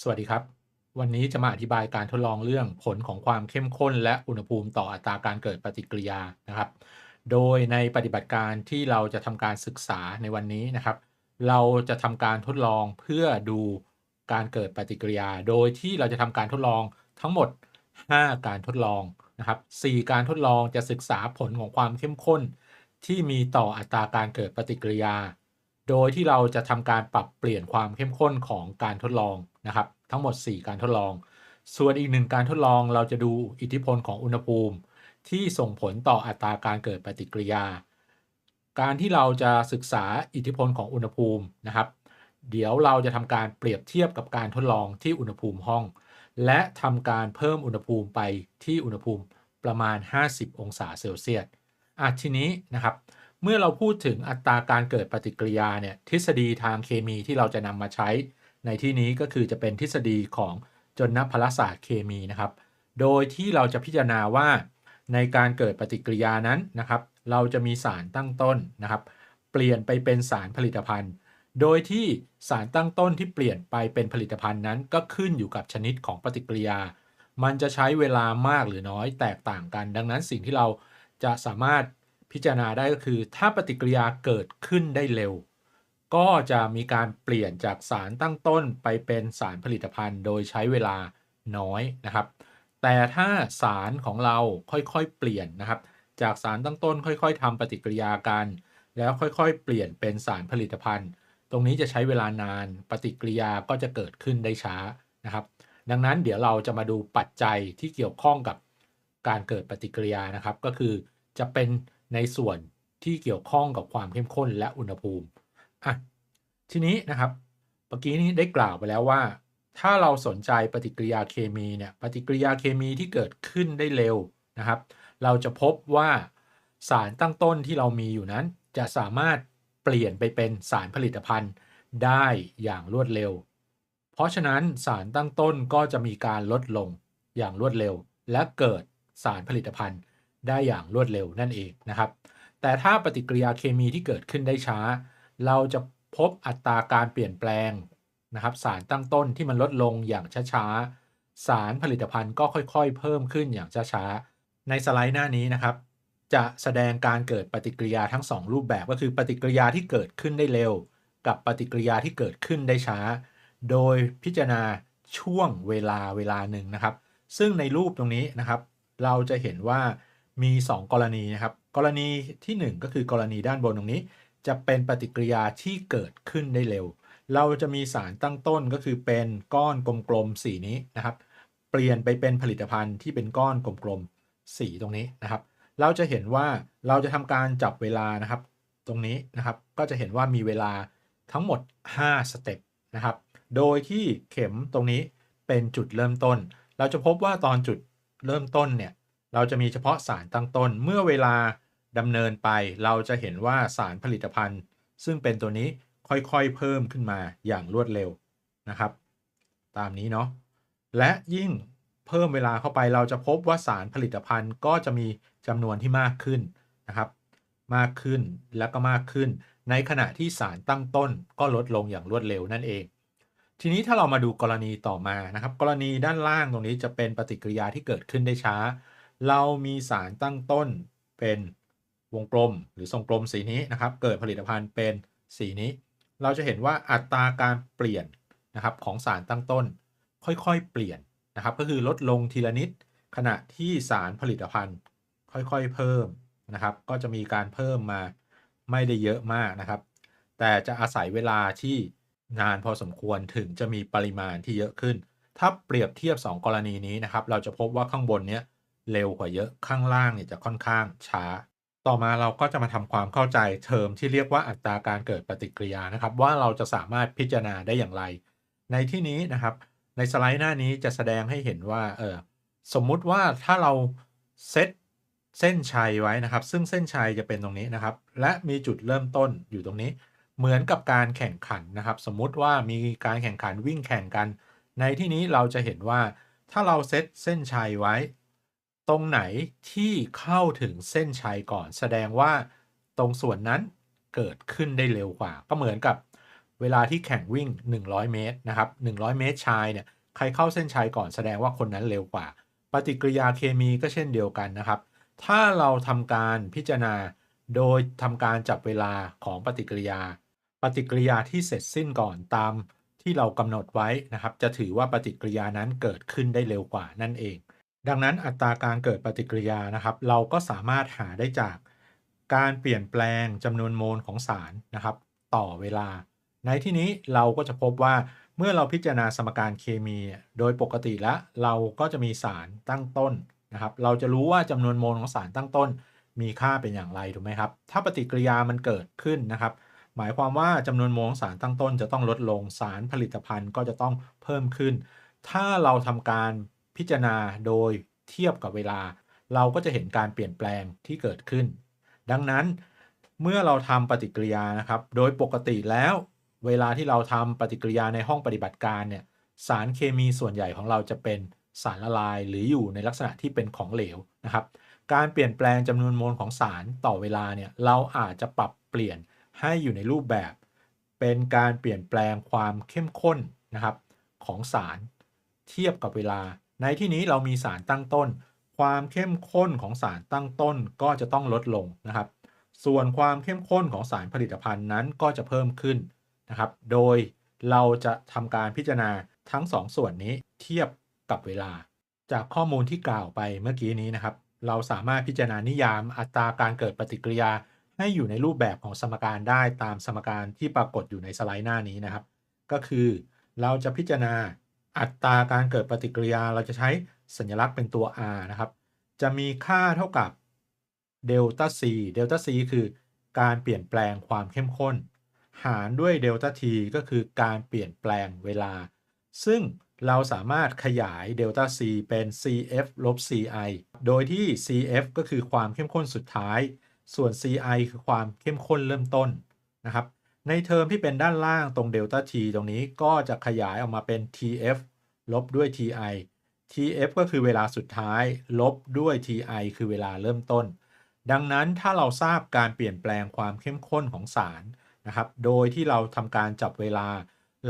สวัสดีครับ วันนี้จะมาอธิบายการทดลองเรื่องผลของความเข้มข้น และอุณหภูมิต่ออัตราการเกิดปฏิกิริยานะครับ โดยในปฏิบัติการที่เราจะทำการศึกษาในวันนี้นะครับ เราจะทำการทดลองเพื่อดูการเกิดปฏิกิริยา โดยที่เราจะทำการทดลองทั้งหมด 5 การทดลองนะครับ4การทดลองจะศึกษาผลของความเข้มข้น ที่มีต่ออัตราการเกิดปฏิกิริยา โดยที่เราจะทำการปรับเปลี่ยนความเข้มข้นของการทดลองนะครับ ทั้งหมด 4 การทดลอง ส่วนอีกหนึ่งการทดลองเราจะดูอิทธิพลของอุณหภูมิ ที่ส่งผลต่ออัตราการเกิดปฏิกิริยา การที่เราจะศึกษาอิทธิพลของอุณหภูมินะครับ เดี๋ยวเราจะทำการเปรียบเทียบกับการทดลองที่อุณหภูมิห้อง และทำการเพิ่มอุณหภูมิไปที่อุณหภูมิประมาณ 50 องศาเซลเซียสอะทีนี้นะครับ เมื่อเราพูดถึงอัตราการเกิดปฏิกิริยาเนี่ยทฤษฎีทางเคมีที่เราจะนำมาใช้ ในที่นี้ก็คือจะเป็นทฤษฎีของจนนพลศาสตร์เคมีนะครับ โดยที่เราจะพิจารณาว่า ในการเกิดปฏิกิริยานั้นนะครับ เราจะมีสารตั้งต้นนะครับ เปลี่ยนไปเป็นสารผลิตภัณฑ์ โดยที่สารตั้งต้นที่เปลี่ยนไปเป็นผลิตภัณฑ์นั้น ก็ขึ้นอยู่กับชนิดของปฏิกิริยา มันจะใช้เวลามากหรือน้อยแตกต่างกัน ดังนั้นสิ่งที่เราจะสามารถ พิจารณาได้ก็คือ ถ้าปฏิกิริยาเกิดขึ้นได้เร็ว ก็จะมีการเปลี่ยนจากสารตั้งต้นไปเป็นสารผลิตภัณฑ์ โดยใช้เวลาน้อยนะครับ แต่ถ้าสารของเราค่อยๆเปลี่ยนนะครับ จากสารตั้งต้นค่อยๆทำปฏิกิริยากัน แล้วค่อยๆ เปลี่ยนเป็นสารผลิตภัณฑ์ ตรงนี้จะใช้เวลานาน ปฏิกิริยาก็จะเกิดขึ้นได้ช้านะครับ ดังนั้นเดี๋ยวเราจะมาดูปัจจัยที่เกี่ยวข้องกับการเกิดปฏิกิริยานะครับ ก็คือจะเป็น ในส่วนที่เกี่ยวข้องกับความเข้มข้นและอุณหภูมิอะทีนี้นะครับเมื่อกี้นี้ได้กล่าวไปแล้วว่า ถ้าเราสนใจปฏิกิริยาเคมีเนี่ยปฏิกิริยาเคมีที่เกิดขึ้นได้เร็วนะครับ เราจะพบว่าสารตั้งต้นที่เรามีอยู่นั้น จะสามารถเปลี่ยนไปเป็นสารผลิตภัณฑ์ได้อย่างรวดเร็ว เพราะฉะนั้นสารตั้งต้นก็จะมีการลดลงอย่างรวดเร็ว และเกิดสารผลิตภัณฑ์ ได้อย่างรวดเร็วนั่นเองนะครับ แต่ถ้าปฏิกิริยาเคมีที่เกิดขึ้นได้ช้า เราจะพบอัตราการเปลี่ยนแปลงนะครับ สารตั้งต้นที่มันลดลงอย่างช้าๆ สารผลิตภัณฑ์ก็ค่อยๆ เพิ่มขึ้นอย่างช้าๆ ในสไลด์หน้านี้นะครับ จะแสดงการเกิดปฏิกิริยาทั้ง 2 รูปแบบก็คือปฏิกิริยาที่เกิดขึ้นได้เร็ว กับปฏิกิริยาที่เกิดขึ้นได้ช้า โดยพิจารณาช่วงเวลาเวลาหนึ่งนะครับ ซึ่งในรูปตรงนี้นะครับ เราจะเห็นว่า มี 2 กรณีนะครับ กรณีที่ 1 ก็คือกรณีด้านบนตรงนี้ จะเป็นปฏิกิริยาที่เกิดขึ้นได้เร็ว เราจะมีสารตั้งต้นก็คือเป็นก้อนกลมๆสีนี้นะครับ เปลี่ยนไปเป็นผลิตภัณฑ์ที่เป็นก้อนกลมๆสีตรงนี้นะครับ เราจะเห็นว่าเราจะทำการจับเวลานะครับ ตรงนี้นะครับ ก็จะเห็นว่ามีเวลาทั้งหมด 5 สเต็ปนะครับ โดยที่เข็มตรงนี้เป็นจุดเริ่มต้น เราจะพบว่าตอนจุดเริ่มต้นเนี่ย เราจะมีเฉพาะสารตั้งต้น เมื่อเวลาดำเนินไปเราจะเห็นว่าสารผลิตภัณฑ์ ซึ่งเป็นตัวนี้ค่อยๆเพิ่มขึ้นมาอย่างรวดเร็วนะครับ ตามนี้เนาะและยิ่งเพิ่มเวลาเข้าไปเราจะพบว่าสารผลิตภัณฑ์ก็จะมีจำนวนที่มากขึ้นนะครับ มากขึ้นแล้วก็มากขึ้น ในขณะที่สารตั้งต้นก็ลดลงอย่างรวดเร็วนั่นเอง ทีนี้ถ้าเรามาดูกรณีต่อมานะครับ กรณีด้านล่างตรงนี้จะเป็นปฏิกิริยาที่เกิดขึ้นได้ช้า เรามีสารตั้งต้นเป็นวงกลมหรือทรงกลมสีนี้นะครับ เกิดผลิตภัณฑ์เป็นสีนี้ เราจะเห็นว่าอัตราการเปลี่ยนนะครับของสารตั้งต้น ค่อยๆ เปลี่ยนนะครับ ก็คือลดลงทีละนิด ขณะที่สารผลิตภัณฑ์ ค่อยๆ เพิ่มนะครับ ก็จะมีการเพิ่มมาไม่ได้เยอะมากนะครับ แต่จะอาศัยเวลาที่นานพอสมควรถึงจะมีปริมาณที่เยอะขึ้น ถ้าเปรียบเทียบ 2 กรณีนี้นะครับ เราจะพบว่าข้างบนเนี้ย เร็วกว่าเยอะข้างล่างเนี่ยจะค่อนข้างช้า ต่อมาเราก็จะมาทำความเข้าใจเทอมที่เรียกว่าอัตราการเกิดปฏิกิริยานะครับ ว่าเราจะสามารถพิจารณาได้อย่างไร ในที่นี้นะครับ ในสไลด์หน้านี้จะแสดงให้เห็นว่าเออสมมุติว่าถ้าเราเซตเส้นชัยไว้นะครับ ซึ่งเส้นชัยจะเป็นตรงนี้นะครับ และมีจุดเริ่มต้นอยู่ตรงนี้ เหมือนกับการแข่งขันนะครับ สมมุติว่ามีการแข่งขันวิ่งแข่งกัน ในที่นี้เราจะเห็นว่าถ้าเราเซตเส้นชัยไว้ ตรงไหนที่เข้าถึงเส้นชัยก่อน แสดงว่าตรงส่วนนั้นเกิดขึ้นได้เร็วกว่า ก็เหมือนกับเวลาที่แข่งวิ่ง 100 เมตรนะครับ 100 เมตรชายเนี่ยใครเข้าเส้นชัยก่อนแสดงว่าคนนั้นเร็วกว่า ปฏิกิริยาเคมีก็เช่นเดียวกันนะครับ ถ้าเราทำการพิจารณาโดยทำการจับเวลาของปฏิกิริยา ปฏิกิริยาที่เสร็จสิ้นก่อนตามที่เรากำหนดไว้นะครับ จะถือว่าปฏิกิริยานั้นเกิดขึ้นได้เร็วกว่านั่นเอง ดังนั้นอัตราการเกิดปฏิกิริยานะครับ เราก็สามารถหาได้จากการเปลี่ยนแปลงจำนวนโมลของสารนะครับ ต่อเวลา ในที่นี้เราก็จะพบว่าเมื่อเราพิจารณาสมการเคมี โดยปกติแล้วเราก็จะมีสารตั้งต้นนะครับ เราจะรู้ว่าจำนวนโมลของสารตั้งต้น มีค่าเป็นอย่างไรถูกไหมครับ ถ้าปฏิกิริยามันเกิดขึ้นนะครับ หมายความว่าจำนวนโมลของสารตั้งต้น จะต้องลดลงสารผลิตภัณฑ์ก็จะต้องเพิ่มขึ้น ถ้าเราทำการ พิจารณาโดยเทียบกับเวลา เราก็จะเห็นการเปลี่ยนแปลงที่เกิดขึ้น ดังนั้นเมื่อเราทำปฏิกิริยานะครับ โดยปกติแล้ว เวลาที่เราทำปฏิกิริยาในห้องปฏิบัติการเนี่ยสารเคมีส่วนใหญ่ของเราจะเป็นสารละลายหรืออยู่ในลักษณะที่เป็นของเหลวนะครับ การเปลี่ยนแปลงจำนวนโมลของสารต่อเวลาเนี่ยเราอาจจะปรับเปลี่ยนให้อยู่ในรูปแบบ เป็นการเปลี่ยนแปลงความเข้มข้นนะครับของสาร เทียบกับเวลา ในที่นี้เรามีสารตั้งต้น ความเข้มข้นของสารตั้งต้นก็จะต้องลดลงนะครับ ส่วนความเข้มข้นของสารผลิตภัณฑ์นั้นก็จะเพิ่มขึ้นนะครับ โดยเราจะทำการพิจารณาทั้ง 2สส่วนนี้เทียบกับเวลา จากข้อมูลที่กล่าวไปเมื่อกี้นี้นะครับ เราสามารถพิจารณานิยามอัตราการเกิดปฏิกิริยา ให้อยู่ในรูปแบบของสมการได้ตามสมการที่ปรากฏอยู่ในสไลด์หน้านี้นะครับ ก็คือเราจะพิจารณา อัตราการเกิดปฏิกิริยาเราจะใช้สัญลักษณ์เป็นตัว r นะครับ จะมีค่าเท่ากับเดลต้า c เดลต้า c คือการเปลี่ยนแปลงความเข้มข้น หารด้วยเดลต้า t ก็คือการเปลี่ยนแปลงเวลา ซึ่งเราสามารถขยายเดลต้า c เป็น cf ลบ ci โดยที่ cf ก็คือความเข้มข้นสุดท้าย ส่วน ci คือความเข้มข้นเริ่มต้นนะครับ ในเทอมที่เป็นด้านล่างตรงเดลต้า t ตรงนี้ก็จะขยายออกมาเป็น tf ลบด้วย ti tf ก็คือเวลาสุดท้าย ลบด้วย ti คือเวลาเริ่มต้น ดังนั้นถ้าเราทราบการเปลี่ยนแปลงความเข้มข้นของสารนะครับ โดยที่เราทำการจับเวลา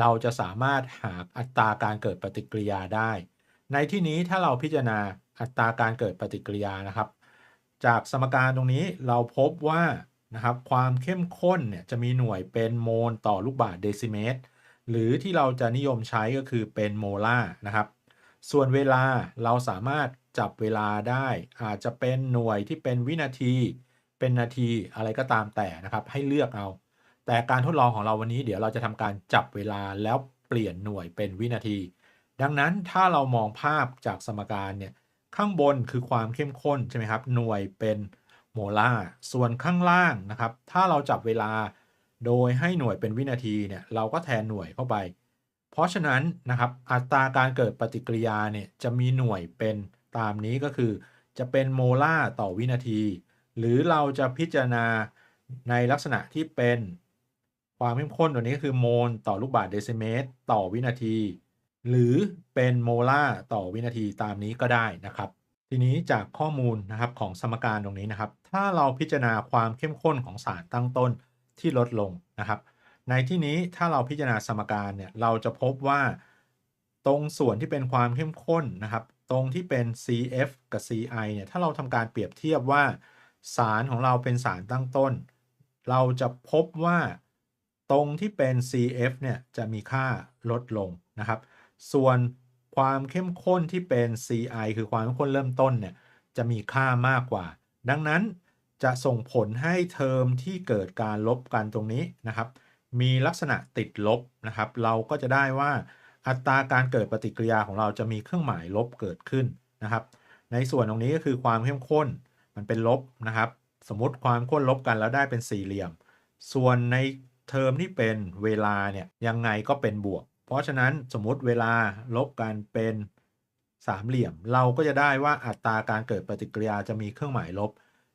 เราจะสามารถหาอัตราการเกิดปฏิกิริยาได้ ในที่นี้ถ้าเราพิจารณาอัตราการเกิดปฏิกิริยานะครับ จากสมการตรงนี้เราพบว่า นะครับความเข้มข้นเนี่ยจะมีหน่วยเป็นโมลต่อลูกบาศก์เดซิเมตร หรือที่เราจะนิยมใช้ก็คือเป็นโมลาร์นะครับ ส่วนเวลาเราสามารถจับเวลาได้ อาจจะเป็นหน่วยที่เป็นวินาที เป็นนาทีอะไรก็ตามแต่นะครับ ให้เลือกเอา แต่การทดลองของเราวันนี้เดี๋ยวเราจะทำการจับเวลาแล้วเปลี่ยนหน่วยเป็นวินาที ดังนั้นถ้าเรามองภาพจากสมการเนี่ยข้างบนคือความเข้มข้นใช่ไหมครับหน่วยเป็น โมลาร์ส่วนข้างล่างนะครับ ถ้าเราจับเวลาโดยให้หน่วยเป็นวินาทีเนี่ยเราก็แทนหน่วยเข้าไป เพราะฉะนั้นนะครับอัตราการเกิดปฏิกิริยาเนี่ยจะมีหน่วยเป็นตามนี้ก็คือ จะเป็นโมลาร์ต่อวินาที หรือเราจะพิจารณาในลักษณะที่เป็นความเข้มข้นตัวนี้ก็คือโมลต่อลูกบาศก์เดซิเมตร ต่อวินาที หรือเป็นโมลาร์ต่อวินาทีตามนี้ก็ได้นะครับ ทีนี้จากข้อมูลนะครับของสมการตรงนี้นะครับ ถ้าเราพิจารณาความเข้มข้นของสารตั้งต้นที่ลดลงนะครับ ในที่นี้ถ้าเราพิจารณาสมการเนี่ยเราจะพบว่าตรงส่วนที่เป็นความเข้มข้นนะครับ ตรงที่เป็น CF กับ CI เนี่ยถ้าเราทำการเปรียบเทียบว่า สารของเราเป็นสารตั้งต้น เราจะพบว่าตรงที่เป็น CF เนี่ยจะมีค่าลดลงนะครับ ส่วน ความเข้มข้นที่เป็น CI คือความเข้มข้นเริ่มต้นเนี่ยจะมีค่ามากกว่า ดังนั้นจะส่งผลให้เทอมที่เกิดการลบกันตรงนี้นะครับ มีลักษณะติดลบนะครับ เราก็จะได้ว่าอัตราการเกิดปฏิกิริยาของเราจะมีเครื่องหมายลบเกิดขึ้นนะครับ ในส่วนตรงนี้ก็คือความเข้มข้นมันเป็นลบนะครับ สมมติความข้นลบกันแล้วได้เป็นสี่เหลี่ยม ส่วนในเทอมที่เป็นเวลาเนี่ยยังไงก็เป็นบวก เพราะฉะนั้นสมมติเวลาลบกันเป็นสามเหลี่ยม เราก็จะได้ว่าอัตราการเกิดปฏิกิริยาจะมีเครื่องหมายลบ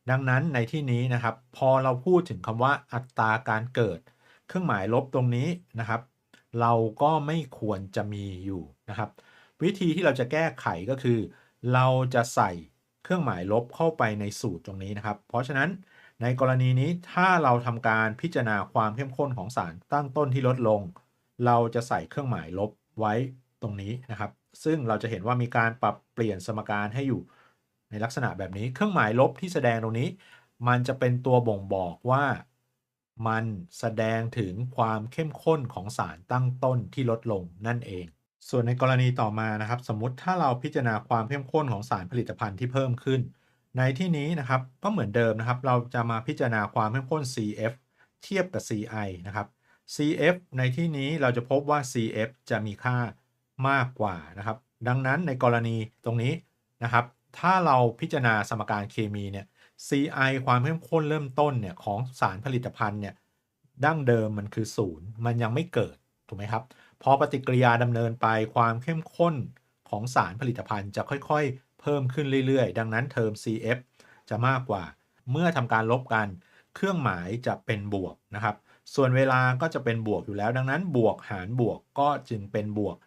ดังนั้นในที่นี้นะครับ พอเราพูดถึงคำว่าอัตราการเกิด เครื่องหมายลบตรงนี้นะครับ เราก็ไม่ควรจะมีอยู่นะครับ วิธีที่เราจะแก้ไขก็คือ เราจะใส่เครื่องหมายลบเข้าไปในสูตรตรงนี้นะครับ เพราะฉะนั้นในกรณีนี้ถ้าเราทำการพิจารณาความเข้มข้นของสารตั้งต้นที่ลดลง เราจะใส่เครื่องหมายลบไว้ตรงนี้นะครับ ซึ่งเราจะเห็นว่ามีการปรับเปลี่ยนสมการให้อยู่ในลักษณะแบบนี้ เครื่องหมายลบที่แสดงตรงนี้ มันจะเป็นตัวบ่งบอกว่ามันแสดงถึงความเข้มข้นของสารตั้งต้นที่ลดลงนั่นเอง ส่วนในกรณีต่อมานะครับ สมมติถ้าเราพิจารณาความเข้มข้นของสารผลิตภัณฑ์ที่เพิ่มขึ้น ในที่นี้นะครับก็เหมือนเดิมนะครับ เราจะมาพิจารณาความเข้มข้น CF เทียบกับ CI นะครับ CF ในที่นี้เราจะพบว่า CF จะมีค่ามากกว่านะครับ ดังนั้นในกรณีตรงนี้นะครับ ถ้าเราพิจารณาสมการเคมีเนี่ย CI ความเข้มข้นเริ่มต้นเนี่ยของสารผลิตภัณฑ์เนี่ยดั้งเดิมมันคือศูนย์มันยังไม่เกิด ถูกไหมครับ พอปฏิกิริยาดำเนินไปความเข้มข้นของสารผลิตภัณฑ์จะค่อยๆ เพิ่มขึ้นเรื่อยๆ ดังนั้นเทอม CF จะมากกว่า เมื่อทำการลบกัน เครื่องหมายจะเป็นบวกนะครับ ส่วนเวลาก็จะเป็นบวกอยู่แล้ว ดังนั้นบวกหารบวกก็จึงเป็นบวก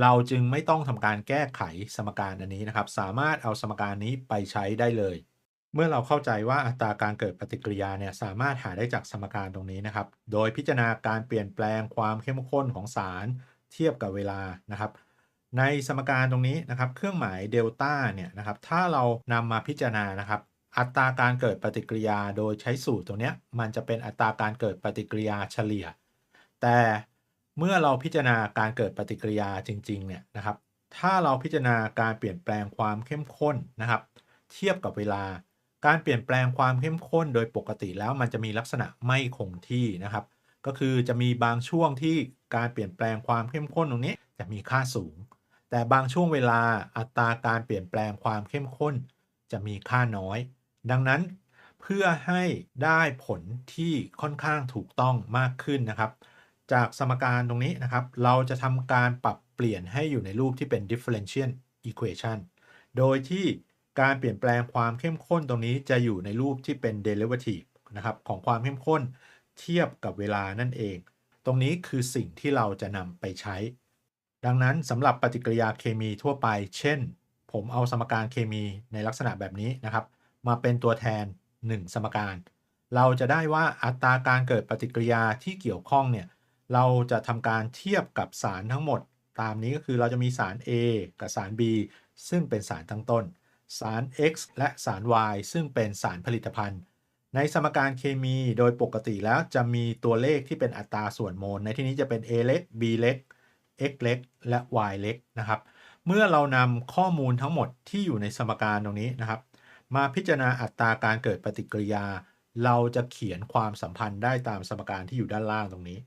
เราจึงไม่ต้องทำการแก้ไขสมการอันนี้นะครับ สามารถเอาสมการนี้ไปใช้ได้เลย เมื่อเราเข้าใจว่าอัตราการเกิดปฏิกิริยาเนี่ยสามารถหาได้จากสมการตรงนี้นะครับ โดยพิจารณาการเปลี่ยนแปลงความเข้มข้นของสารเทียบกับเวลานะครับ ในสมการตรงนี้นะครับ เครื่องหมายเดลต้าเนี่ยนะครับ ถ้าเรานำมาพิจารณานะครับ อัตราการเกิดปฏิกิริยาโดยใช้สูตรตรงนี้มันจะเป็นอัตราการเกิดปฏิกิริยาเฉลี่ย แต่เมื่อเราพิจารณาการเกิดปฏิกิริยาจริงๆเนี่ยนะครับ ถ้าเราพิจารณาการเปลี่ยนแปลงความเข้มข้นนะครับ เทียบกับเวลา การเปลี่ยนแปลงความเข้มข้นโดยปกติแล้วมันจะมีลักษณะไม่คงที่นะครับ ก็คือจะมีบางช่วงที่การเปลี่ยนแปลงความเข้มข้นตรงนี้จะมีค่าสูง แต่บางช่วงเวลาอัตราการเปลี่ยนแปลงความเข้มข้น จะมีค่าน้อย ดังนั้นเพื่อให้ได้ผลที่ค่อนข้างถูกต้องมากขึ้นนะครับ จากสมการตรงนี้นะครับ เราจะทำการปรับเปลี่ยนให้อยู่ในรูปที่เป็น differential equation โดยที่การเปลี่ยนแปลงความเข้มข้นตรงนี้จะอยู่ในรูปที่เป็น derivative นะครับของความเข้มข้นเทียบกับเวลานั่นเอง ตรงนี้คือสิ่งที่เราจะนำไปใช้ ดังนั้นสำหรับปฏิกิริยาเคมีทั่วไป เช่น ผมเอาสมการเคมีในลักษณะแบบนี้นะครับ มาเป็นตัวแทน 1 สมการ เราจะได้ว่าอัตราการเกิดปฏิกิริยาที่เกี่ยวข้องเนี่ยเราจะทำการเทียบกับสารทั้งหมด ตามนี้ก็คือเราจะมีสาร A กับสาร B ซึ่งเป็นสารตั้งต้น สาร X และสาร Y ซึ่งเป็นสารผลิตภัณฑ์ ในสมการเคมีโดยปกติแล้วจะมีตัวเลขที่เป็นอัตราส่วนโมล ในที่นี้จะเป็น A เล็ก B เล็ก X เล็กและ Y เล็กนะครับ เมื่อเรานำข้อมูลทั้งหมดที่อยู่ในสมการตรงนี้นะครับ มาพิจารณาอัตราการเกิดปฏิกิริยา เราจะเขียนความสัมพันธ์ได้ตามสมการที่อยู่ด้านล่างตรงนี้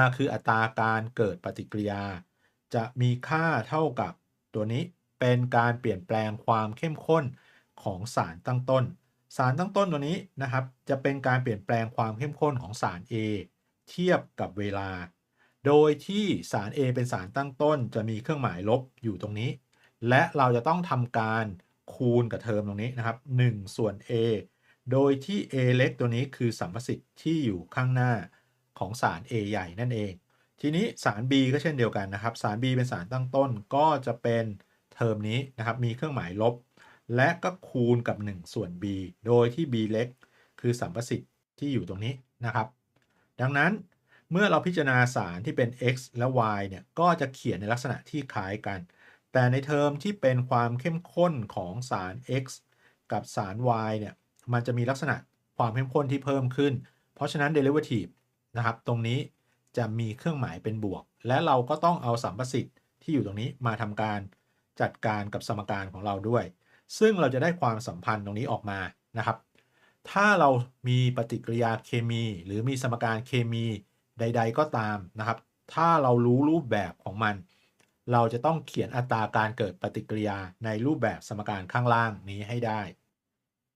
R คืออัตราการเกิดปฏิกิริยา จะมีค่าเท่ากับตัวนี้เป็นการเปลี่ยนแปลงความเข้มข้นของสารตั้งต้น สารตั้งต้นตัวนี้นะครับ จะเป็นการเปลี่ยนแปลงความเข้มข้นของสาร A เทียบกับเวลา โดยที่สาร A เป็นสารตั้งต้น จะมีเครื่องหมายลบอยู่ตรงนี้ และเราจะต้องทำการ คูณกับเทอมตรงนี้นะครับ1ส่วน A โดยที่ A เล็กตัวนี้คือสัมประสิทธิ์ที่อยู่ข้างหน้าของสาร A ใหญ่นั่นเอง ทีนี้สาร B ก็เช่นเดียวกันนะครับ สาร B เป็นสารตั้งต้นก็จะเป็นเทอมนี้นะครับ มีเครื่องหมายลบ และก็คูณกับ 1 ส่วน b โดยที่ b เล็ก คือสัมประสิทธิ์ที่อยู่ตรงนี้นะครับ ดังนั้นเมื่อเราพิจารณาสารที่เป็น x และ y เนี่ย ก็จะเขียนในลักษณะที่คล้ายกัน แต่ในเทอมที่เป็นความเข้มข้นของสาร x กับสาร y เนี่ย มันจะมีลักษณะความเข้มข้นที่เพิ่มขึ้น เพราะฉะนั้น derivative นะครับ ตรงนี้จะมีเครื่องหมายเป็นบวก และเราก็ต้องเอาสัมประสิทธิ์ที่อยู่ตรงนี้มาทำการจัดการกับสมการของเราด้วย ซึ่งเราจะได้ความสัมพันธ์ตรงนี้ออกมานะครับ ถ้าเรามีปฏิกิริยาเคมี หรือมีสมการเคมีใด ๆ ก็ตามนะครับ ถ้าเรารู้รูปแบบของมัน เราจะต้องเขียนอัตราการเกิดปฏิกิริยาในรูปแบบสมการข้างล่างนี้ให้ได้